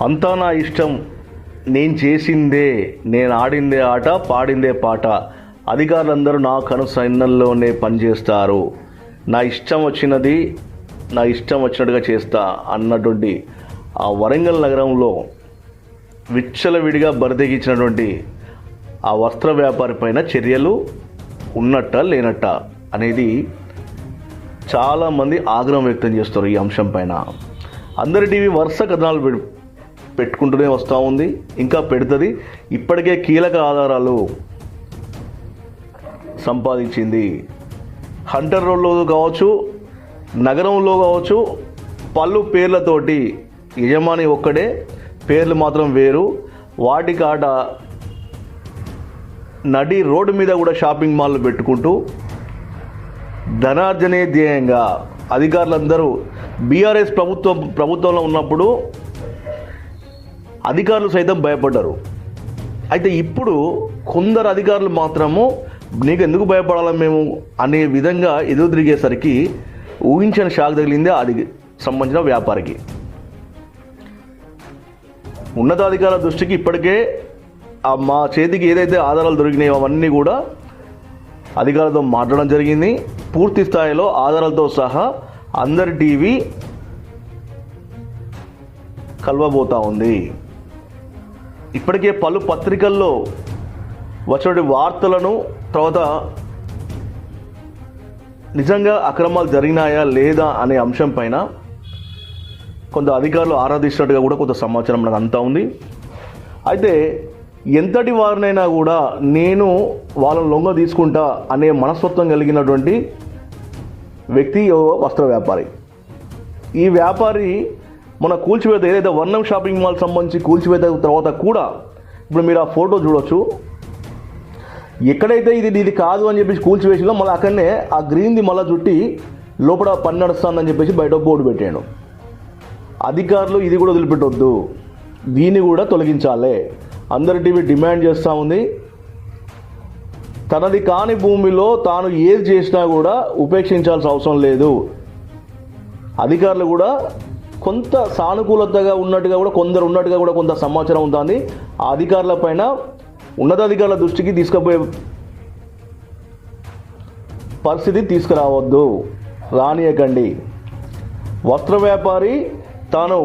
అంతా నా ఇష్టం. నేను చేసిందే నేను ఆడిందే ఆట పాడిందే పాట. అధికారులందరూ నా కనుసైన్యంలోనే పనిచేస్తారు. నా ఇష్టం వచ్చినది నా ఇష్టం వచ్చినట్టుగా చేస్తా అన్నటువంటి ఆ వరంగల్ నగరంలో విచ్చలవిడిగా బరితెగించినటువంటి ఆ వస్త్ర వ్యాపారి పైన చర్యలు ఉన్నట్ట లేనట్ట అనేది చాలామంది ఆగ్రహం వ్యక్తం చేస్తారు ఈ అంశం పైన. అందరి టీవీ వరుస కథనాలు పెట్టుకుంటూనే వస్తూ ఉంది. ఇంకా పెడుతుంది. ఇప్పటికే కీలక ఆధారాలు సంపాదించింది. హంటర్ రోడ్లో కావచ్చు నగరంలో కావచ్చు పలు పేర్లతోటి యజమాని ఒక్కడే పేర్లు మాత్రం వేరు. వాటి కాట నడి రోడ్డు మీద కూడా షాపింగ్ మాల్లు పెట్టుకుంటూ ధనార్జనే ధ్యేయంగా అధికారులందరూ బీఆర్ఎస్ ప్రభుత్వం ప్రభుత్వంలో ఉన్నప్పుడు అధికారులు సైతం భయపడ్డారు. అయితే ఇప్పుడు కొందరు అధికారులు మాత్రము నీకు ఎందుకు భయపడాలి మేము? అనే విధంగా ఎదురు తిరిగేసరికి ఊహించని షాక్ తగిలింది అది సంబంధించిన వ్యాపారికి. ఉన్నతాధికారుల దృష్టికి ఇప్పటికే మా చేతికి ఏదైతే ఆధారాలు దొరికినాయో అవన్నీ కూడా అధికారులతో మాట్లాడడం జరిగింది. పూర్తి స్థాయిలో ఆధారాలతో సహా అందరి టీవీ కలవబోతా ఉంది. ఇప్పటికే పలు పత్రికల్లో వచ్చినటువంటి వార్తలను తర్వాత నిజంగా అక్రమాలు జరిగినాయా లేదా అనే అంశం పైన కొంత అధికారులు ఆరాధిస్తున్నట్టుగా కూడా కొంత సమాచారం మనకు అంతా ఉంది. అయితే ఎంతటి వారినైనా కూడా నేను వాళ్ళని లొంగ తీసుకుంటా అనే మనస్తత్వం కలిగినటువంటి వ్యక్తి వస్త్ర వ్యాపారి. ఈ వ్యాపారి మన కూల్చివేత ఏదైతే వర్ణం షాపింగ్ మాల్ సంబంధించి కూల్చివేత తర్వాత కూడా ఇప్పుడు మీరు ఆ ఫోటో చూడొచ్చు. ఎక్కడైతే ఇది ఇది కాదు అని చెప్పేసి కూల్చివేసిందో మళ్ళీ అక్కడనే ఆ గ్రీన్ది మళ్ళీ చుట్టి లోపల పని నడుస్తుందని చెప్పేసి బయట బోర్డు పెట్టాడు. అధికారులు ఇది కూడా వదిలిపెట్టొద్దు. దీన్ని కూడా తొలగించాలి. అందరి టీవీ డిమాండ్ చేస్తూ ఉంది. తనది కాని భూమిలో తాను ఏది చేసినా కూడా ఉపేక్షించాల్సిన అవసరం లేదు. అధికారులు కూడా కొంత సానుకూలతగా ఉన్నట్టుగా కూడా కొందరు ఉన్నట్టుగా కూడా కొంత సమాచారం ఉంటుంది ఆ అధికారుల పైన ఉన్నతాధికారుల దృష్టికి తీసుకుపోయే పరిస్థితి తీసుకురావద్దు. రానియకండి. వస్త్ర వ్యాపారి తాను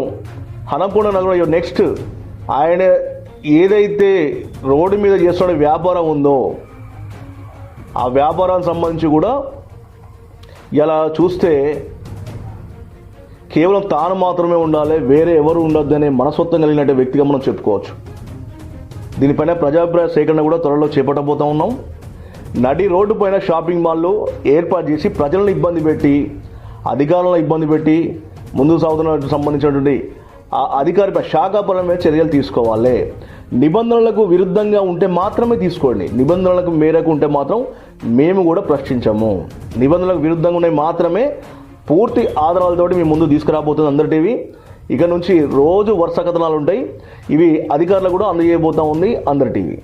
హనపూర్ణ నగరం నెక్స్ట్ ఆయన ఏదైతే రోడ్డు మీద చేస్తున్న వ్యాపారం ఉందో ఆ వ్యాపారానికి సంబంధించి కూడా ఇలా చూస్తే కేవలం తాను మాత్రమే ఉండాలి వేరే ఎవరు ఉండొద్దు అనే మనస్వత్వం కలిగినట్టు వ్యక్తిగా మనం చెప్పుకోవచ్చు. దీనిపైన ప్రజాభిప్రాయ సేకరణ కూడా త్వరలో చేపట్టబోతా ఉన్నాం. నడి రోడ్డు పైన షాపింగ్ మాల్లు ఏర్పాటు చేసి ప్రజలను ఇబ్బంది పెట్టి అధికారులను ఇబ్బంది పెట్టి ముందుకు సాగుతున్న సంబంధించినటువంటి ఆ అధికారిపై శాఖాపరమైన చర్యలు తీసుకోవాలి. నిబంధనలకు విరుద్ధంగా ఉంటే మాత్రమే తీసుకోండి. నిబంధనలకు మేరకు ఉంటే మాత్రం మేము కూడా ప్రశ్నించము. నిబంధనలకు విరుద్ధంగా ఉన్నాయి మాత్రమే పూర్తి ఆధారాలతోటి మీ ముందు తీసుకురాబోతుంది అందరి టీవీ. ఇక నుంచి రోజు వరుస కథనాలు ఉంటాయి ఇవి అధికారులు కూడా అందజేయబోతా ఉంది అందరి టీవీ.